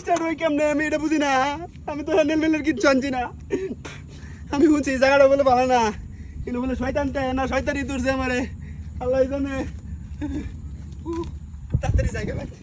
Start হয় কেমনে? আমি এটা বুঝি না। আমি তো হ্যান্ডেল মেলের কিচ্ছু আনছি না। আমি বুঝছি জায়গাটা বলে ভালো না। কিন্তু বলে শয়তানটা না, শয়তানি তুলছে আমারে। আল্লাহ জানে তাড়াতাড়ি জায়গা পাচ্ছি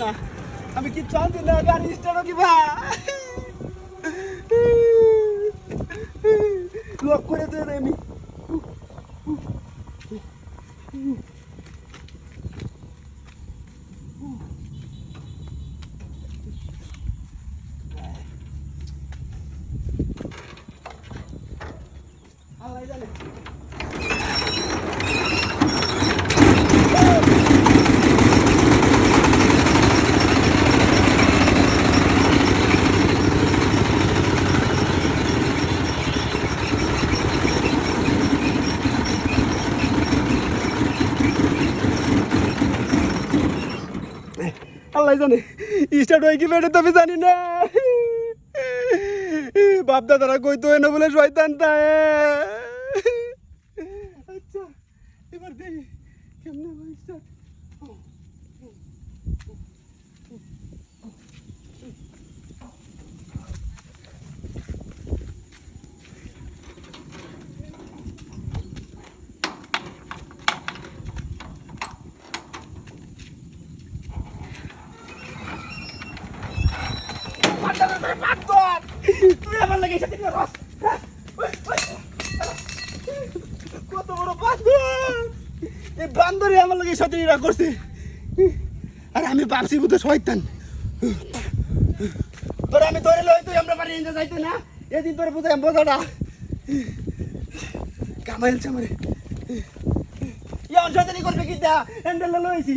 না। আমি কি চান্দি না গাড়ি স্টার্ট কি ভা লক করে দেন আমি আল্লাহ জানে আল্লাহ জানে স্টার্ট হয়ে কি বেড়ে তো আমি জানি না। বাপ দাদারা কইতো এনে বলে শয়তান তাই। আচ্ছা এবার দেখি স্টার্ট তুই আমার লাগে রস কত বড় বান্দর এই বান্দরই আমার লাগে সাথে করছে। আর আমি ভাবছি বুঝতে শয়তান। তোর আমি ধরে লই, তুই আমরা বাড়ি নিতে যাইতে না? এদিন তোর বুঝাই বোঝাটা। কামাইলছে আমারে ইয়া শয়তানি করবে কি দা হ্যান্ডেল লইছি।